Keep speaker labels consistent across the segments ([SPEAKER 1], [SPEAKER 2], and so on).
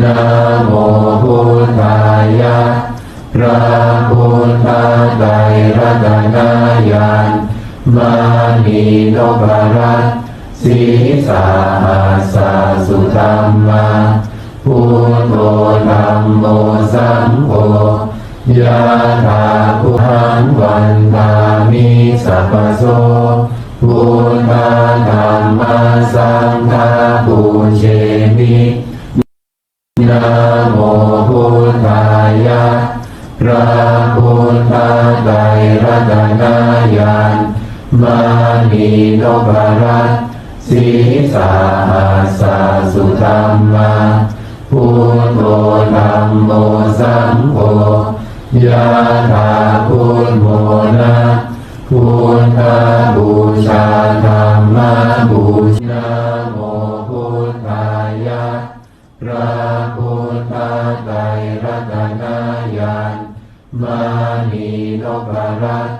[SPEAKER 1] นะโมพุทธายะพระพุทธไตรรัตนญาณมานีนพรัตสีสาหาสาสุธรรมาพุทโธธรรมโมสังโฆยะถาพุหังวันตามิสัพพโสพุทธธรรมสังฆาปุเชมิ นะโมพุทธายะพระพุทธไตรรัตนาญาณมานีนพรัตสีสาหาสาสุธรรมาพุทโธธรรมโมสังโฆยะถาพุทโมนะพุทธบูชาธรรมบูชา รัตนาณมานีนพรัต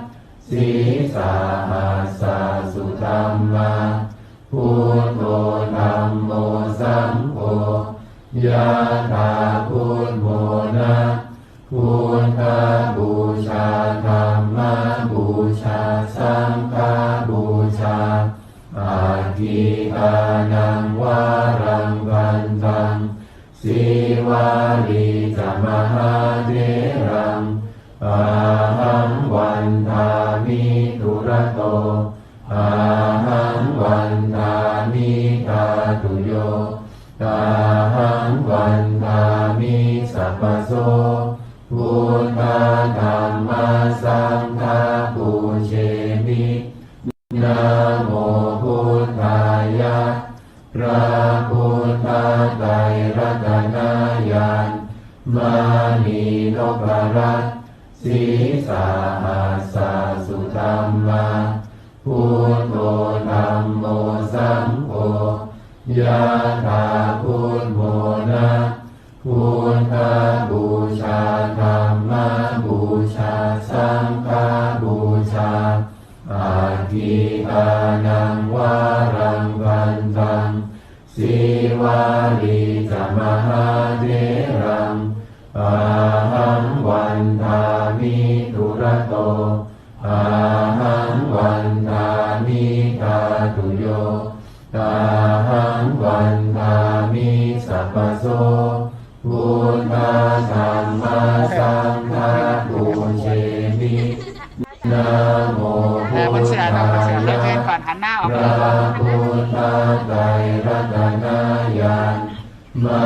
[SPEAKER 1] สีสาหาสาสุธรรมาพุทโธธรรมโมสังโฆยะถาพุทโมนะพุทธบูชาธรรมบูชาสังฆบูชาอาทิตานังวา สีวาลีจะมหาเทรังอาหังวันทามิทุระโตอา พุทธไตรรัตนญาณมานีนพรัตสีสาหาสาสุธรรมาพุทโธธรรมโมสังโฆยะถาพุทโมนะพุทธบูชาธรรมบูชาสังฆบูชาอาทิตานา ตาตุโยตาหังวันทามิสัพพโสพุทธธรรมสังฆาปุเชมินะโม
[SPEAKER 2] เออ
[SPEAKER 1] พุ
[SPEAKER 2] บน
[SPEAKER 1] ท
[SPEAKER 2] เสือต้องบนเสือเลิกเล่นก่
[SPEAKER 1] ธา
[SPEAKER 2] อนหันหน้าออก
[SPEAKER 1] พ
[SPEAKER 2] ไป
[SPEAKER 1] ระพุทธไตรรัตนญาณมา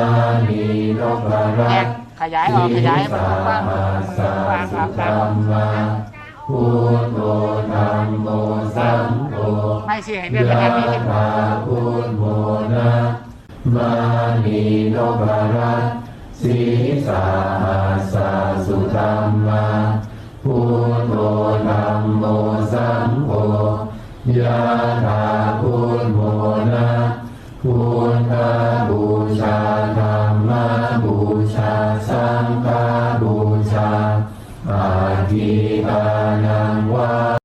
[SPEAKER 1] นีนพ
[SPEAKER 2] แย
[SPEAKER 1] รั
[SPEAKER 2] ก
[SPEAKER 1] ตน์
[SPEAKER 2] ขยายออกขยายให้มันกว้าง
[SPEAKER 1] สี
[SPEAKER 2] ๆ
[SPEAKER 1] สา
[SPEAKER 2] มือ
[SPEAKER 1] หาวา
[SPEAKER 2] ง
[SPEAKER 1] สุ
[SPEAKER 2] วาง
[SPEAKER 1] ธรรมาพุทโธ สิให้แม่ปกาศมีสิมาคุณโม
[SPEAKER 2] นะมานีโนบารัตสีสาสาสุธรรมา
[SPEAKER 1] พุทโธธรรมโมสั
[SPEAKER 2] งโฆ
[SPEAKER 1] ยะถาคุณโมนะพุทธบูชาธรรมบูชาสังฆบูชาอาทิตานังวา